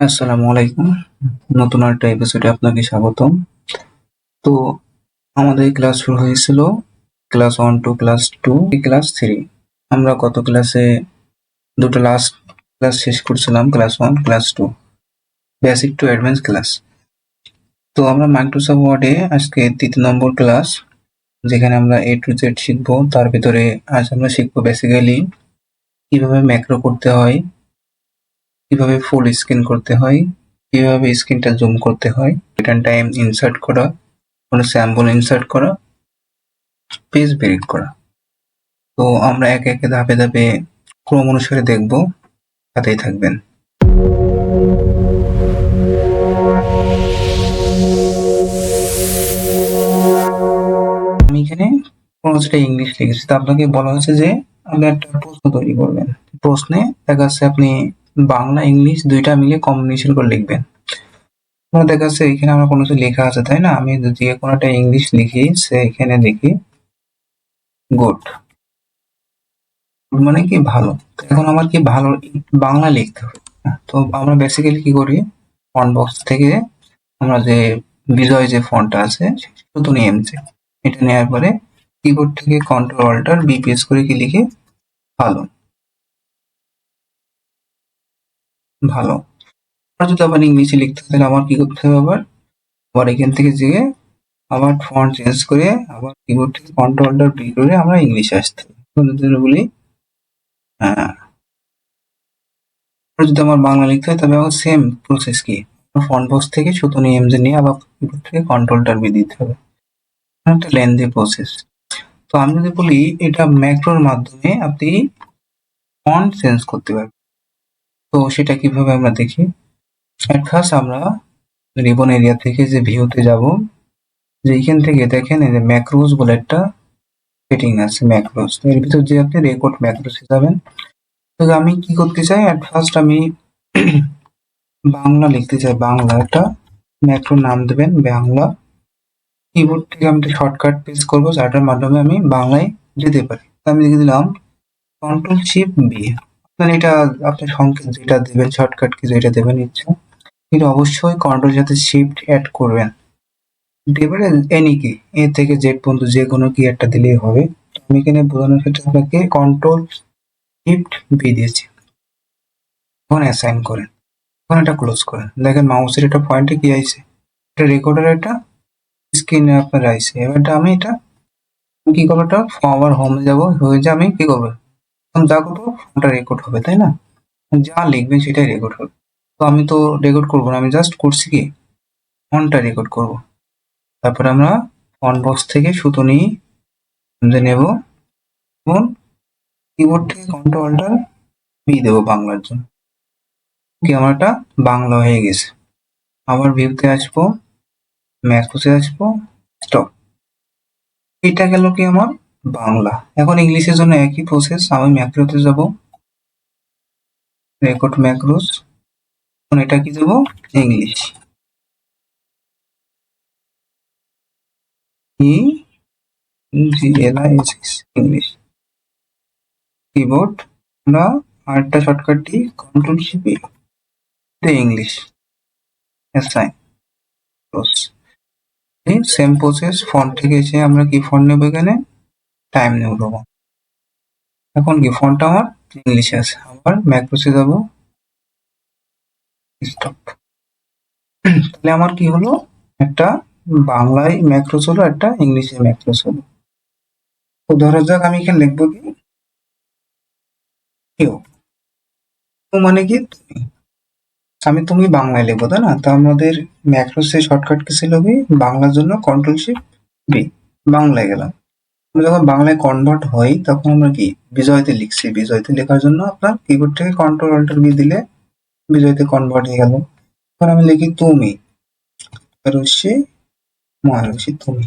আসসালামু আলাইকুম। নতুন একটা এপিসোডে আপনাকে স্বাগতম। তো আমাদের ক্লাস শুরু হয়েছিল class one two class two class three আমরা গত ক্লাসে দুটো লাস্ট ক্লাস শেষ করছিলাম class one class two basic to advance class তো আমরা মাইক্রোসফট ওয়ার্ডে আজকে তৃতীয় নম্বর ক্লাস যেখানে আমরা এ টু জেড শিখব। তার ভিতরে আজ আমরা শিখব বেসিক্যালি কীভাবে ম্যাক্রো করতে হয় কীভাবে ফুল স্ক্রিন করতে হয়, কীভাবে স্ক্রিনটা জুম করতে হয় রিটার্ন টাইম ইনসার্ট করা, কোনো স্যাম্পল ইনসার্ট করা পেজ ব্রেক করা। তো আমরা একে একে ধাপে ধাপে ক্রম অনুসারে দেখব, সাথেই থাকবেন। আমি এখানে প্রশ্নটা ইংলিশ লিখেছি। তো আপনাকে বলা হয়েছে যে, আপনি একটা প্রশ্ন তৈরি করবেন। প্রশ্নে দেখা যাচ্ছে আপনি বাংলা, ইংলিশ দুইটা মিলে কম্বিনেশন করে লিখবেন। আমরা দেখা যাচ্ছে এখানে আমার কোনো কিছু লেখা আছে, তাই না? আমি যদি কোনো একটা ইংলিশ লিখি, সে এখানে দেখি গুড মানে কি ভালো? এখন আমার কি ভালো বাংলা লিখতে হবে? তো আমরা বেসিক্যালি কি করি? ফন্ট বক্স থেকে আমরা যে বিজয় যে ফন্টটা আছে শুধু নিয়েছে এটা নেওয়ার পরে কিবোর্ড থেকে কন্ট্রোল অল্টার বিপিএস করে কি লিখে? ভালো। ভালো। আর যদি আবার ইংলিশে লিখতে তাহলে আমার কি করতে হবে আবার? আবার এখান থেকে যেয়ে আবার ফন্ট চেঞ্জ করে আবার কিবোর্ড থেকে কন্ট্রোল অল্টার বি করে আমরা ইংলিশে আসতে হবে। বলি হ্যাঁ। যদি আমার বাংলা লিখতে হয় তবে আমার সেম প্রসেস কি? ফন্ট বক্স থেকে শুধু নিয়ে এমজে নিয়ে আবার কিবোর্ড থেকে কন্ট্রোল টার বি দিতে হবে। একটা লেন্দি প্রসেস তো আমি যদি বলি, এটা ম্যাক্রোর মাধ্যমে আপনি ফন্ট চেঞ্জ করতে পারবেন। তো সেটা কীভাবে আমরা দেখি? এট ফার্স্ট আমরা রিবন এরিয়া থেকে যে ভিউতে যাব, যে এইখান থেকে দেখেন এই যে ম্যাক্রোস বলে একটা সেটিং আছে ম্যাক্রোস এর ভিতর যে আপনি রেকর্ড ম্যাক্রোস যাবেন, তো আমি কি করতে চাই? এট ফার্স্ট আমি বাংলা লিখতে চাই, বাংলা একটা ম্যাক্রো নাম দেবেন, বাংলা। কিবোর্ড থেকে আমি একটা শর্টকাট পেজ করব যাটার মাধ্যমে আমি বাংলায় যেতে পারি। আমি লিখে দিলাম কন্ট্রোল শিফট বি আপনার এটা আপনার সংকেত যেটা দেবেন শর্টকাট কি যেটা দেবেন, ইচ্ছা। কিন্তু অবশ্যই কন্ট্রোল সাথে শিফট অ্যাড করবেন। এবারে এনি কি এ থেকে জেড পর্যন্ত যে কোনো কি একটা দিলেই হবে। আমি এখানে বোঝানোর ক্ষেত্রে আপনাকে কন্ট্রোল শিফট বি দিয়েছি। এখন অ্যাসাইন করেন। এখন এটা ক্লোজ করেন। দেখেন মাউসের এটা পয়েন্টে কি আইছে? এটা রেকর্ডার এটা স্ক্রিনে আপনার আইছে। এবারটা আমি এটা কি করব, এটা আবার হোমে যাব। হয়ে যে আমি কি করব? যা করব ফোনটা রেকর্ড হবে, তাই না? যা লিখবেন সেটাই রেকর্ড হবে। তো আমি তো রেকর্ড করব না, আমি জাস্ট করছি কি? ফোনটা রেকর্ড করব। তারপরে আমরা ফোন বক্স থেকে সুতো নিয়ে নেব, এবং কিবোর্ড থেকে কন্ট্রোলটা বি দেবো বাংলার জন্য। কি আমার এটা বাংলা হয়ে গেছে। আবার ভিউতে আসব ম্যাথ ম্যাথসে আসব স্টপ এটা গেল কি আমার? বাংলা। এখন ইংলিশের জন্য একই প্রসেস আমি ম্যাক্রোতে যাব। রেকর্ড ম্যাক্রোস এখন এটা কি দেবো? ইংলিশ ই ইংলিশ কিবোর্ড আমরা আরেকটা শর্টকাটটি কন্ট্রোল শিপে English close same process font থেকে এসে আমরা কি ফন্ট নেব এখানে? টাইম নেব দেবো এখন কি ফন্টটা আমার ইংলিশে আছে। আবার ম্যাক্রোসে যাব স্টপ তাহলে আমার কি হলো? একটা বাংলায় ম্যাক্রোস হলো একটা ইংলিশে ম্যাক্রোস হলো তো ধরা যাক আমি এখানে লিখব কি? মানে কি? তুমি। আমি তুমি বাংলায় লিখব, তাই না? তো আমাদের ম্যাক্রোসে শর্টকাট কি ছিল কি? বাংলার জন্য কন্ট্রোল শিফট বি বাংলায় গেলাম। আমরা যখন বাংলায় কনভার্ট হই, তখন আমরা কি? বিজয়তে লিখছি। বিজয়তে লেখার জন্য আপনার কিবোর্ড থেকে কন্ট্রোল অল্টার বি দিলে বিজয়তে কনভার্ট হয়ে গেল। এখন আমি লিখি তুমি। রশ্মি, মহারশ্মি, তুমি।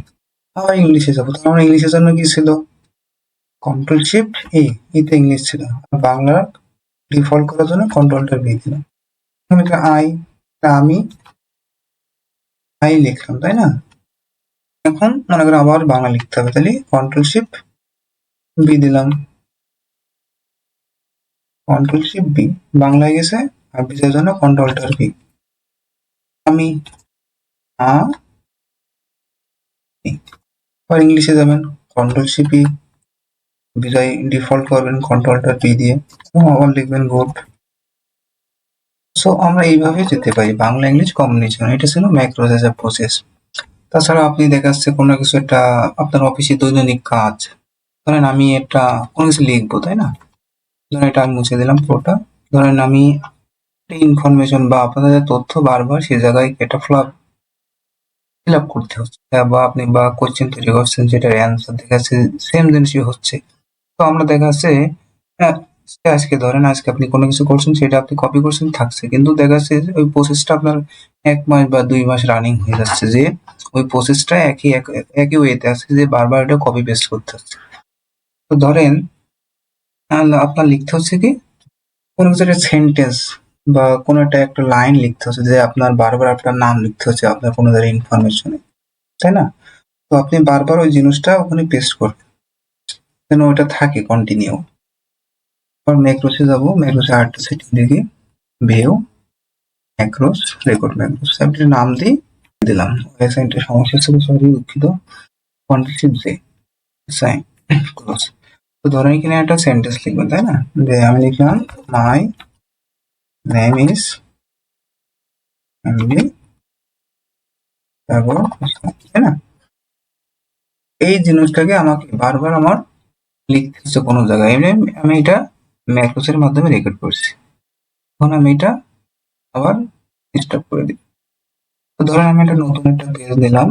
আবার ইংলিশে যাব। তো আমার ইংলিশের জন্য কি ছিল? কন্ট্রোল শিফট এ এতে ইংলিশ ছিল। বাংলা ডিফল্ট করার জন্য কন্ট্রোলটা বি দিলাম। আমি আই আমি আই লিখলাম, তাই না? এখন মনে করেন আবার বাংলা লিখতে হবে। তাহলে কন্ট্রোল শিফট বি দিলাম। কন্ট্রোল শিফট বি বাংলায় গেছে, আর বিজয়ের জন্য কন্ট্রোল টার বি আমি আ আর ইংলিশে যাবেন। Control C P Bijoy default করবেন কন্ট্রোলটা পি দিয়ে। আবার লিখবেন গুড সো আমরা এইভাবে যেতে পারি। বাংলা ইংলিশ কম্বিনেশন এটা ছিল ম্যাক্রোজ এজ এ প্রসেস তাছাড়া আপনি দেখা যাচ্ছে কোনো কিছু একটা আপনার অফিসে দৈনন্দিন কাজ। ধরেন আমি একটা কোনো কিছু লিখব, তাই না? ধরেন এটা আমি মুছে দিলাম পুরোটা। ধরেন আমি ইনফরমেশন বা আপনাদের তথ্য বারবার সে জায়গায় এটা ফ্লাপ ফিল আপ করতে হচ্ছে। বা আপনি বা কোশ্চেন তৈরি করছেন, যেটার অ্যান্সার দেখা যাচ্ছে সেম জিনিসই হচ্ছে। তো আমরা দেখা যাচ্ছে আজকে ধরেন আজকে আপনি কোনো কিছু করছেন, সেটা আপনি কপি করছেন, থাকছে। কিন্তু দেখা যাচ্ছে ওই প্রসেসটা আপনার এক মাস বা দুই মাস রানিং হয়ে যাচ্ছে যে ওই প্রসেসটা একই, এক- একই ওয়েতে আছে যে বারবার এটা কপি পেস্ট করতে হচ্ছে। তো ধরেন আপনার লিখতে হচ্ছে কি কোনো কিছু একটা সেন্টেন্স বা কোনো একটা একটা লাইন লিখতে হচ্ছে যে আপনার বারবার আপনার নাম লিখতে হচ্ছে, আপনার কোনো ধরনের ইনফরমেশনে তাই না? তো আপনি বারবার ওই জিনিসটা ওখানে পেস্ট করবেন। যেন ওটা থাকে কন্টিনিউ আবার ম্যাক্রোসে যাব ম্যাক্রোসে আরেকটা সেটিং দেখি ভিউ ম্যাক্রোস রেকর্ড ম্যাক্রোস আপনি নাম দিয়ে দিলাম। ওয়েবসাইটে সমস্যা ছিল সরি দুঃখিত। কন্ট্রোল জে ক্লোজ তো এখানে একটা সেন্টেন্স লিখবেন তাই না? যে আমি লিখলাম মাই নেম ইজ এমবি তারপর তাই না? এই জিনিসটাকে আমাকে বারবার আমার লিখতে হচ্ছে কোনো জায়গায়। আমি এটা ম্যাক্রোসের মাধ্যমে রেকর্ড করছি। এখন আমি এটা আবার স্টপ করে দিই। ধরেন আমি একটা নতুন একটা পেজ দিলাম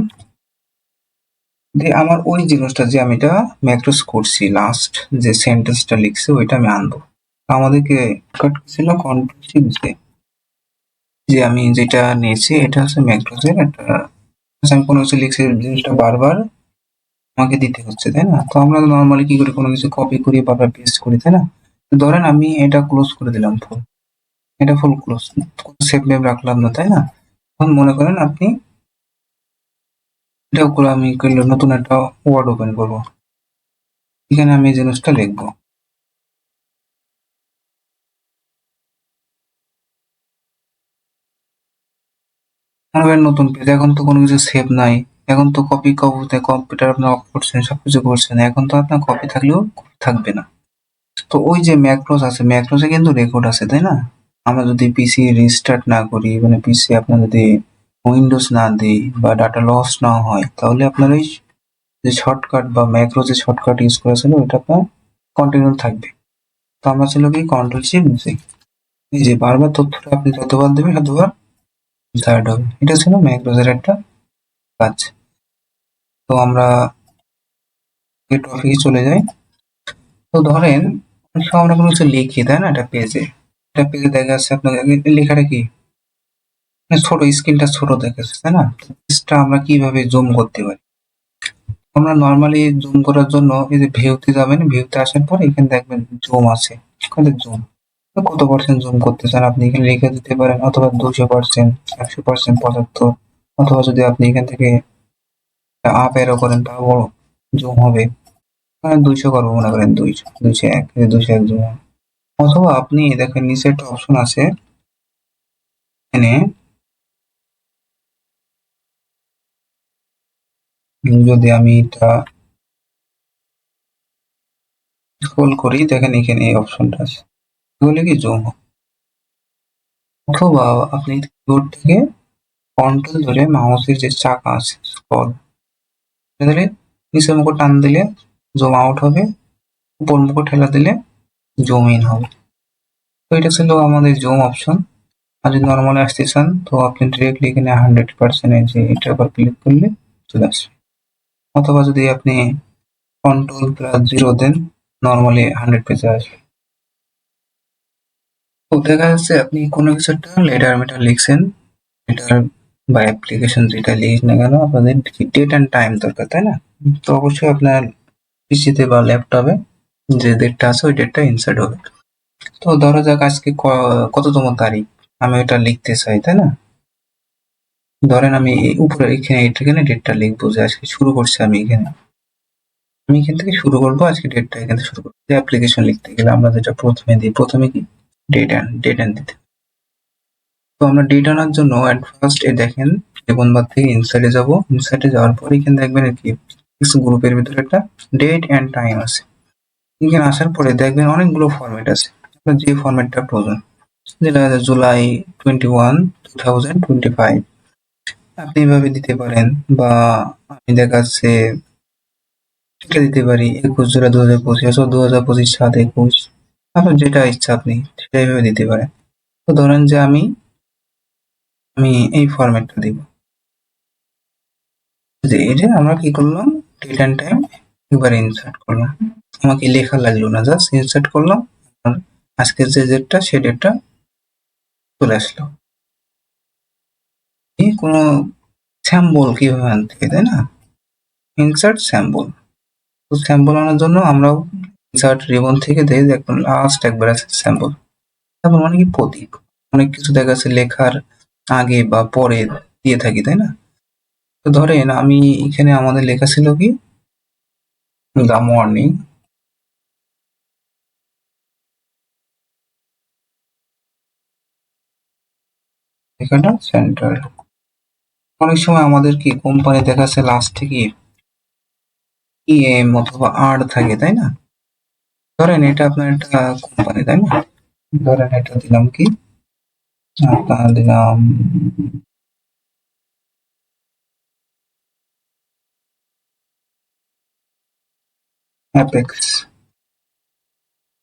দিয়ে আমার ওই জিনিসটা যে আমি এটা ম্যাক্রোস করছি লাস্ট যে সেন্টেন্সটা লিখছি ওইটা আমি আনব। আমাদেরকে কাট ছিল কন্ট্রোল যে যে আমি যেটা নিয়েছি এটা হচ্ছে ম্যাক্রোসের একটা আচ্ছা, আমি কোনো কিছু লিখছি জিনিসটা বারবার আমাকে দিতে হচ্ছে তাই না? তো আমরা নর্মালি কি করি কোনো কিছু কপি করি বারবার পেস্ট করি তাই না? ধরেন আমি এটা ক্লোজ করে দিলাম ফুল এটা ফুল ক্লোজ সেভ নেম রাখলাম না তাই না? এখন মনে করেন আপনি এটা করে আমি করলে নতুন একটা ওয়ার্ড ওপেন করব। এখানে আমি এই জিনিসটা লিখব। নতুন পেজ এখন তো কোনো কিছু সেভ নাই। এখন তো কপি কপিতে কম্পিউটার আপনি অফ করছেন, সবকিছু করছেন। এখন তো আপনার কপি থাকলেও থাকবে না। তো ওই যে ম্যাক্রোস আছে ম্যাক্রোসে কিন্তু রেকর্ড আছে, তাই না? আমরা যদি পিসি রিস্টার্ট না করি মানে পিসি আপনার যদি উইন্ডোজ না দিই বা ডাটা লস না হয়, তাহলে আপনার ওই যে শর্টকাট বা ম্যাক্রো যে শর্টকাট ইউজ করা ছিল ওটা আপনার কন্টিনিউ থাকবে। তো আমরা ছিল কি কন্ট্রোল শিপ জি এই যে বারবার তথ্যটা আপনি যতবার দেবেন, ততবার জার্ড হবে। এটা ছিল ম্যাক্রোজের একটা কাজ। তো আমরা এই টপিকে চলে যাই। তো ধরেন, আমরা কোনো কিছু লিখি, তাই না? একটা পেজে একটা পেজে দেখা যাচ্ছে আপনার এই লেখাটা কি? মানে ছোট স্ক্রিনটা ছোট দেখাচ্ছে, তাই না? পেজটা আমরা কীভাবে জুম করতে পারি? আমরা নর্মালি জুম করার জন্য এই যে ভিউতে যাবেন ভিউতে আসার পর এখানে দেখবেন জুম আছে। এখানে জুম কত পার্সেন্ট জুম করতে চান আপনি? এখানে লিখে দিতে পারেন, অথবা দুশো পার্সেন্ট একশো পার্সেন্ট পঁচাত্তর, অথবা যদি আপনি এখান থেকে আপ এরো করেন, তাও জুম হবে। দুইশো করব মনে করেন, দুইশো দুইশো এক দুইশো এক জুম হবে। অথবা আপনি দেখেন নিচে একটা অপশন আছে। এখানে যদি আমি এটা স্ক্রল করি, দেখেন এখানে এই অপশনটা আছে। এগুলো কি জুম অথবা আপনি কিবোর্ড থেকে কন্ট্রোল ধরে মাউসের যে চাকা আছে স্ক্রল ধরে নিচের মুখ টান দিলে জুম আউট হবে, উপর মুখ ঠেলা দিলে জুম ইন হবে। তো এটা ছিল আমাদের জুম অপশন আর যদি নর্মালি আসতে চান, তো আপনি ডিরেক্টলি এখানে হান্ড্রেড পার্সেন্ট যে এটার উপর ক্লিক করলে চলে আসবে। অথবা যদি আপনি কন্ট্রোল প্লাস জিরো দেন নর্মালি হান্ড্রেড পেজে আসবে তো দেখা যাচ্ছে আপনি কোনো কিছু একটা লেটার মেটার লিখছেন। এটার বা অ্যাপ্লিকেশন যেটা লিখ না কেন, আপনাদের ডেট অ্যান্ড টাইম দরকার, তাই না? তো অবশ্যই আপনার পিসিতে বা ল্যাপটপে যে ডেটটা আছে, ওই ডেটটা ইনসার্ট হবে। তো ধরো যাক আজকে কততম তারিখ। আমি ওটা লিখতে চাই, তাই না? ধরেন আমি উপরে এখানে এখানে ডেটটা লিখব যে আজকে শুরু করছি আমি এখানে। আমি এখান থেকে শুরু করব, আজকে ডেটটা এখান থেকে শুরু করব। যে অ্যাপ্লিকেশন লিখতে গেলে আমরা যেটা প্রথমে দিই, প্রথমে কি? ডেট অ্যান্ড ডেট অ্যান্ড দিতে। তো আমরা ডেট আনার জন্য অ্যাট ফার্স্ট এ দেখেন বার থেকে ইনসাইডে যাব। ইনসাইডে যাওয়ার পর এখানে দেখবেন কি গ্রুপের ভিতরে একটা ডেট অ্যান্ড টাইম আছে। এখানে আসার পরে দেখবেন অনেকগুলো ফরম্যাট আছে। আপনার যে ফরম্যাটটা প্রয়োজন, যেটা আছে July twenty one two thousand twenty five আপনি এভাবে দিতে পারেন বা আমি দেখাচ্ছে এটা দিতে পারি একুশ জুলাই দু হাজার পঁচিশ অথবা দু হাজার পঁচিশ সাত একুশ। আপনার যেটা ইচ্ছা আপনি সেটা এইভাবে দিতে পারেন। তো ধরেন যে আমি আমি এই ফরম্যাটটা দিব। যে যে আমরা কি করলাম ডেট অ্যান্ড টাইম এবারে ইনসার্ট করলাম। আমাকে লেখা লাগল না জাস্ট ইনসার্ট করলাম, আর আজকের যে ডেটটা সে ডেটটা চলে আসলো। কোনো স্যাম্বল কীভাবে আনতে তাই না? ইনসার্ট স্যাম্বল তো স্যাম্বল আনার জন্য আমরাও ইনসার্ট রিবন থেকে দেখে একদম লাস্ট একবার আছে স্যাম্বল তারপর মানে কি প্রতীক? অনেক কিছু দেখা যাচ্ছে লেখার আগে বা পরে দিয়ে থাকি, তাই না? তো ধরেন আমি এখানে আমাদের লেখা ছিল কি? দ্য মর্নিং লেখাটা সেন্টার অনেক সময় আমাদের কি কোম্পানি দেখাচ্ছে লাস্টে কি ইএম অথবা আর থাকে, তাই না? ধরেন এটা আপনার একটা কোম্পানি তাই না? ধরেন এটা দিলাম কি? আপনার দিলাম অ্যাপেক্স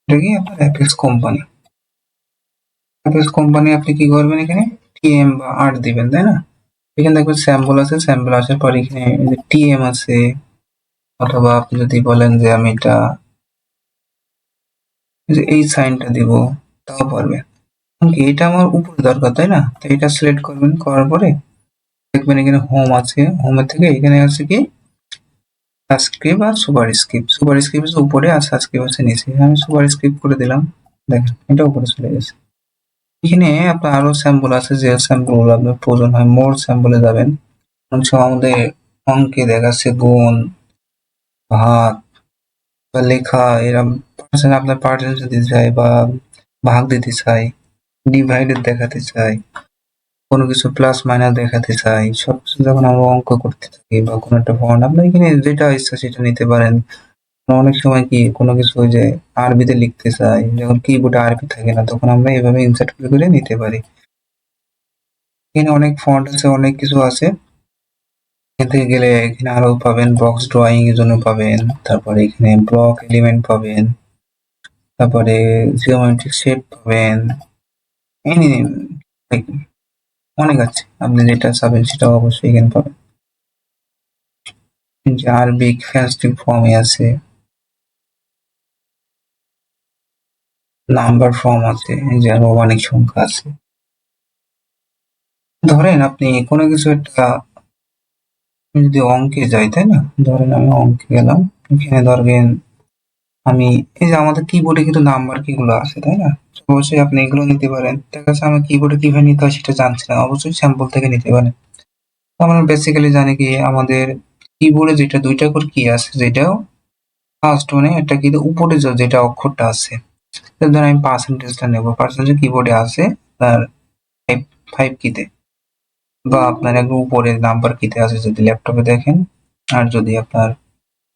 এটা কি আপনার অ্যাপেক্স কোম্পানি অ্যাপেক্স কোম্পানি আপনি কি করবেন এখানে? টিএম বা আর দিবেন, তাই না? এখানে দেখবেন স্যাম্পল আছে স্যাম্পল আসার পর এখানে টিএম আছে, অথবা আপনি যদি বলেন যে আমি এটা যে এই সাইনটা দিব, তাও পারবেন কি এটা আমার উপরে দরকার, তাই না? তো এটা সিলেক্ট করবেন, করার পরে দেখবেন এখানে হোম আছে হোমের থেকে এখানে আছে কি? সাবস্ক্রাইব আর সুপার স্ক্রিপ সুপার স্ক্রিপ উপরে আর সাবস্ক্রাইব আছে নিচে। আমি সুপার স্ক্রিপ করে দিলাম, দেখেন, এটা উপরে চলে গেছে। এখানে আপনার আরও স্যাম্পল আছে, যে স্যাম্পলগুলো আপনার প্রয়োজন হয় মোর স্যাম্পলে যাবেন। আমাদের অঙ্কে দেখাচ্ছে গুণ, ভাগ বা লেখা এরকম পার্সেন্ট আপনার পার্সেন্ট দিতে চাই বা ভাগ দিতে চাই ডিভাইডেড দেখাতে চাই কোনো কিছু প্লাস মাইনাস দেখাতে চাই সবকিছু যখন আমরা অঙ্ক করতে থাকি বা কোনো একটা ফন্ট আপনার এখানে যেটা ইচ্ছা সেটা নিতে পারেন। অনেক সময় কি কোনো কিছু যে আরবিতে লিখতে চাই, যখন কিবোর্ডে আরবি থাকে না, তখন আমরা এভাবে ইনসার্ট করে করে নিতে পারি। এখানে অনেক ফন্ট আছে, অনেক কিছু আছে। এখান থেকে গেলে এখানে আরও পাবেন বক্স ড্রয়িং এর জন্য পাবেন, তারপরে এখানে ব্লক এলিমেন্ট পাবেন, তারপরে জিওমেট্রিক শেপ পাবেন, এনি অনেক আছে। আপনি যেটা চাবেন সেটা অবশ্যই এখানে পাবেন। যে আরবিক ফ্যান্সটিক ফর্মে আছে। নাম্বার ফর্ম আছে যে অনেক সংখ্যা আছে। ধরেন আপনি কোনো কিছু একটা যদি অঙ্কে যাই, তাই না? ধরেন আমি অঙ্কে গেলাম, এখানে ধরবেন আমি, এই যে আমাদের কিবোর্ডে কিন্তু নাম্বার কিগুলো আছে, তাই না? অবশ্যই আপনি এগুলো নিতে পারেন। দেখা যাচ্ছে আমার কিবোর্ডে কীভাবে নিতে হয় সেটা জানছি না, অবশ্যই স্যাম্পল থেকে নিতে পারেন। আমরা বেসিক্যালি জানি কি, আমাদের কিবোর্ডে যেটা দুইটা করে কি আছে, যেটাও ফার্স্ট মানে একটা কিন্তু উপরে যেটা অক্ষরটা আছে ধরেন আমি পার্সেন্টেজটা নেব। পার্সেন্টেজ কিবোর্ডে আছে তার ফাইভ ফাইভ কিতে বা আপনার একদম উপরে নাম্বার কিতে আছে যদি ল্যাপটপে দেখেন। আর যদি আপনার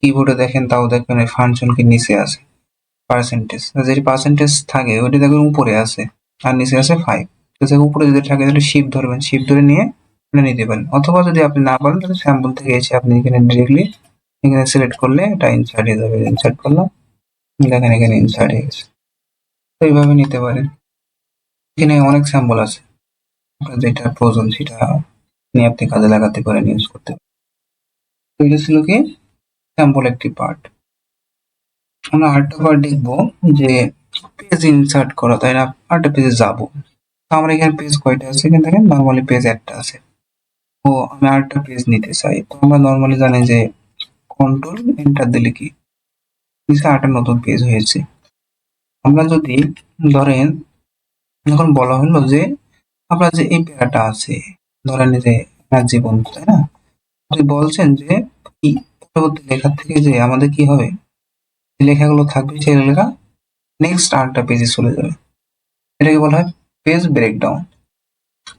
কিবোর্ডে দেখেন, তাও দেখবেন এই ফাংশন কি নিচে আছে পার্সেন্টেজ যেটি পার্সেন্টেজ থাকে, ওইটা দেখবেন উপরে আছে আর নিচে আছে ফাইভ তো উপরে যদি থাকে, তাহলে শিপ ধরবেন। শিপ ধরে নিয়ে নিতে পারেন। অথবা যদি আপনি না পারেন, তাহলে স্যাম্পল থেকে এসে আপনি এখানে ডিরেক্টলি এখানে সিলেক্ট করলে এটা ইনসার্ট হয়ে যাবে। ইনসার্ট করলাম। দেখেন এখানে ইনসার্ট হয়ে গেছে। এইভাবে নিতে পারেন। এখানে অনেক স্যাম্পল আছে। আপনার যেটা প্রয়োজন সেটা নিয়ে আপনি কাজে লাগাতে পারেন ইউজ করতে পারেন। এটা ছিল কি? স্যাম্পল একটি পার্ট আমরা আরেকটা পার্ট দেখব যে পেজ ইনসার্ট করা, তাই না? আরেকটা পেজে যাব। আমরা এখানে পেজ কয়টা আছে? এখানে দেখেন নর্মালি পেজ একটা আছে। তো আমি আরেকটা পেজ নিতে চাই। তো আমরা নর্মালি জানি যে কন্ট্রোল এন্টার দিলে কি? নিচে আরেকটা নতুন পেজ হয়েছে। আমরা যদি ধরেন যখন বলা হলো যে আপনার যে এই প্যারাটা আছে, ধরেন যে আপনার জীবন তাই না? আপনি বলছেন যে পরবর্তী লেখার থেকে যে আমাদের কি হবে? লেখাগুলো থাকবে সেই লেখা নেক্সট আরেকটা পেজে চলে যাবে। এটাকে বলা হয় পেজ ব্রেকডাউন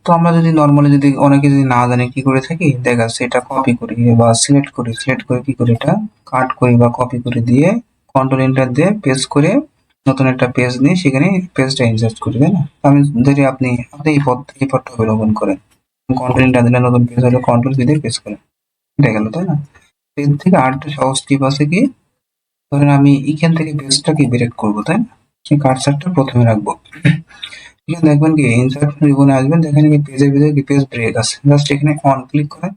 তো আমরা যদি নর্মালি যদি অনেকে যদি না জানে কি করে থাকি, দেখা এটা কপি করি বা সিলেক্ট করি সিলেক্ট করে কি করি এটা? কাট করি বা কপি করে দিয়ে কন্ট্রোল এন্টার দিয়ে পেস্ট করে নতুন একটা পেজ নিয়ে সেখানে পেজটা ইনসার্ট করি, তাই না? আমি যদি আপনি আপনি এই পথ, এই পথটা অবলম্বন করেন কন্ট্রোল এন্টার দিলে নতুন পেজ হলে কন্ট্রোল দিয়ে পেজ করেন। এটা গেল, তাই না? পেজ থেকে আরেকটা সহজ টিপ আছে কি? ধরেন আমি এখান থেকে পেজটাকে ব্রেক করব, তাই না? কার্সারটা প্রথমে রাখব। এখানে দেখবেন কি ইনসার্ট রিবনে আসবেন দেখেন কি পেজের ভিতরে কি পেজ ব্রেক আছে। জাস্ট এখানে অন ক্লিক করে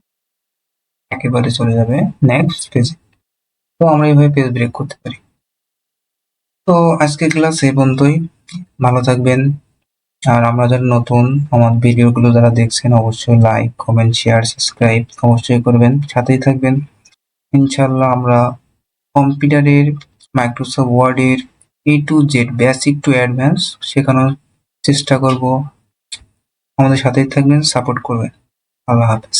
একেবারে চলে যাবে নেক্সট পেজে তো আমরা এইভাবে পেজ ব্রেক করতে পারি। তো আজকে ক্লাস এই পর্যন্তই। ভালো থাকবেন। আর আমরা যারা নতুন, আমার ভিডিওগুলো যারা দেখছেন, অবশ্যই লাইক কমেন্ট শেয়ার সাবস্ক্রাইব অবশ্যই করবেন। সাথেই থাকবেন। ইনশাল্লাহ আমরা কম্পিউটারের মাইক্রোসফট ওয়ার্ডের A to Z basic to advance শেখানোর চেষ্টা করব। আমাদের সাথেই থাকবেন সাপোর্ট করবেন। আল্লাহ হাফেজ।